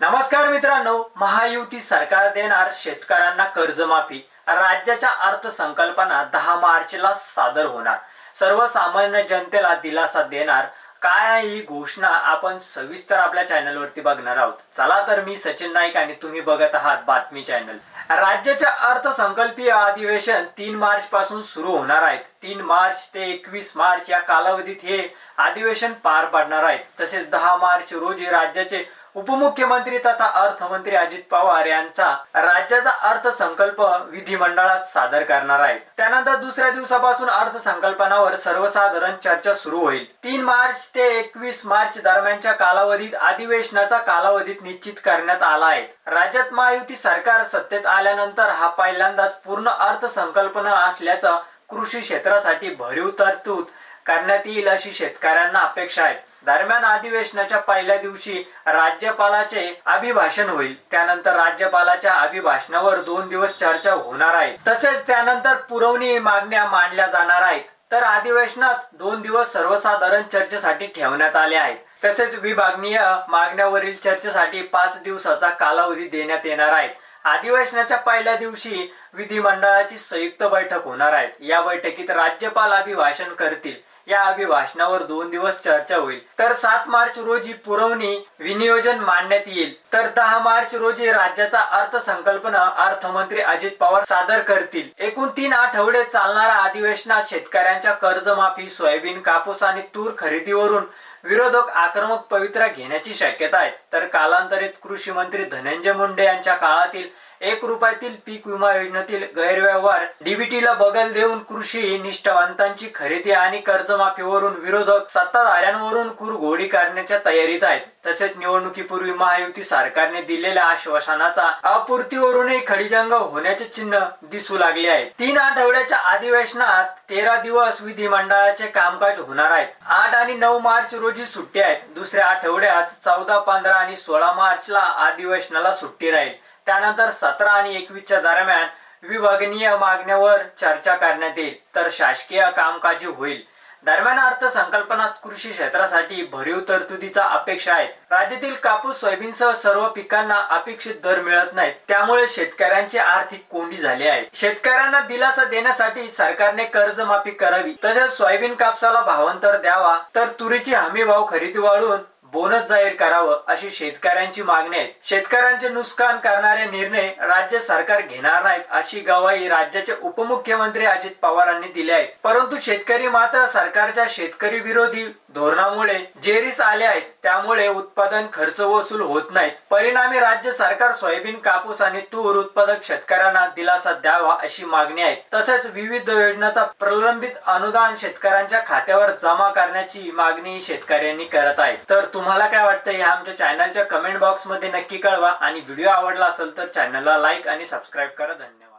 नमस्कार मित्रांनो महायुती सरकार देणार शेतकऱ्यांना कर्जमाफी. राज्याच्या अर्थसंकल्पना दहा मार्चला सादर होणार. सर्वसामान्य जनतेला दिलासा देणार. काय आहे ही घोषणा आपण सविस्तर आपल्या चॅनलवरती बघणार आहोत. चला तर मी सचिन नाईक आणि तुम्ही बघत आहात बातमी चॅनल. राज्याच्या अर्थसंकल्पीय अधिवेशन तीन मार्च पासून सुरू होणार आहेत तीन मार्च ते एकवीस मार्च या कालावधीत हे अधिवेशन पार पाडणार आहेत तसेच दहा मार्च रोजी राज्याचे उपमुख्यमंत्री तथा अर्थमंत्री अजित पवार यांचा राज्याचा अर्थसंकल्प विधिमंडळात सादर करणार आहेत. त्यानंतर दुसऱ्या दिवसापासून अर्थसंकल्पनावर सर्वसाधारण चर्चा सुरू होईल. तीन मार्च ते एकवीस मार्च दरम्यानच्या कालावधीत अधिवेशनाचा कालावधीत निश्चित करण्यात आला आहे. राज्यात महायुती सरकार सत्तेत आल्यानंतर हा पहिल्यांदाच पूर्ण अर्थसंकल्पना असल्याचा कृषी क्षेत्रासाठी भरीव तरतूद करण्यात येईल अशी शेतकऱ्यांना अपेक्षा आहे. दरम्यान अधिवेशनाच्या पहिल्या दिवशी राज्यपालाचे अभिभाषण होईल. त्यानंतर राज्यपालाच्या अभिभाषणावर दोन दिवस चर्चा होणार आहे. तसेच त्यानंतर पुरवणी मागण्या मांडल्या जाणार आहेत. तर अधिवेशनात दोन दिवस सर्वसाधारण चर्चेसाठी ठेवण्यात आले आहेत. तसेच विभागनीय मागण्यावरील चर्चेसाठी पाच दिवसाचा कालावधी देण्यात येणार आहे. अधिवेशनाच्या पहिल्या दिवशी विधिमंडळाची संयुक्त बैठक होणार आहे. या बैठकीत राज्यपाल अभिभाषण करतील. या अभिभाषणावर दोन दिवस चर्चा होईल. तर सात मार्च रोजी पुरवणी विनियोजन मांडण्यात येईल. तर दहा मार्च रोजी राज्याचा अर्थसंकल्पना अर्थमंत्री अजित पवार सादर करतील. एकूण तीन आठवडे चालणाऱ्या अधिवेशनात शेतकऱ्यांच्या कर्जमाफी सोयाबीन कापूस आणि तूर खरेदीवरून विरोधक आक्रमक पवित्रा घेण्याची शक्यता आहे. तर कालांतरित कृषी मंत्री धनंजय मुंडे यांच्या काळातील एक रुपयातील पीक विमा योजनेतील गैरव्यवहार डीबीटीला बगल देऊन कृषी निष्ठावंतांची खरेदी आणि कर्जमाफीवरून विरोधक सत्ताधाऱ्यांवरून कुरघोडी करण्याच्या तयारीत आहेत. तसेच निवडणुकीपूर्वी महायुती सरकारने दिलेल्या आश्वासनाचा अपूर्तीवरूनही खडीजंग होण्याचे चिन्ह दिसू लागले आहे. तीन आठवड्याच्या अधिवेशनात तेरा दिवस विधिमंडळाचे कामकाज होणार आहेत. आठ आणि नऊ मार्च रोजी सुट्टी आहेत. दुसऱ्या आठवड्यात चौदा पंधरा आणि सोळा मार्चला अधिवेशनाला सुट्टी राहील. त्यानंतर सतरा आणि एकवीसच्या दरम्यान विभागनीय मागण्यावर चर्चा करण्यात येईल. तर शासकीय कामकाजी होईल. दरम्यान अर्थसंकल्पनात कृषी क्षेत्रासाठी भरीव तरतुदीचा अपेक्षा आहे. राज्यातील कापूस सोयाबीनसह सर्व पिकांना अपेक्षित दर मिळत नाहीत. त्यामुळे शेतकऱ्यांची आर्थिक कोंडी झाली आहे. शेतकऱ्यांना दिलासा देण्यासाठी सरकारने कर्जमाफी करावी. तसेच सोयाबीन कापसाला भावांतर द्यावा. तर तुरीची हमी भाव खरेदी वाढवून बोनस जाहीर करावं अशी शेतकऱ्यांची मागणी आहे. शेतकऱ्यांचे नुकसान करणारे निर्णय राज्य सरकार घेणार नाहीत अशी गवाही राज्याचे उपमुख्यमंत्री अजित पवारांनी दिली आहे. परंतु शेतकरी मात्र सरकारच्या शेतकरी विरोधी धोरणामुळे जेरीस आले आहेत त्यामुळे उत्पादन खर्च वसूल होत नाहीत. परिणामी राज्य सरकार सोयाबीन कापूस आणि तूर उत्पादक शेतकऱ्यांना दिलासा द्यावा अशी मागणी आहे. तसेच विविध योजनांचा प्रलंबित अनुदान शेतकऱ्यांच्या खात्यावर जमा करण्याची मागणी शेतकऱ्यांनी करत आहे. तर तुम्हाला काय वाटतं हे आमच्या चॅनलच्या कमेंट बॉक्समध्ये नक्की कळवा. आणि व्हिडिओ आवडला असेल तर चॅनलला लाईक आणि सबस्क्राईब करा. धन्यवाद.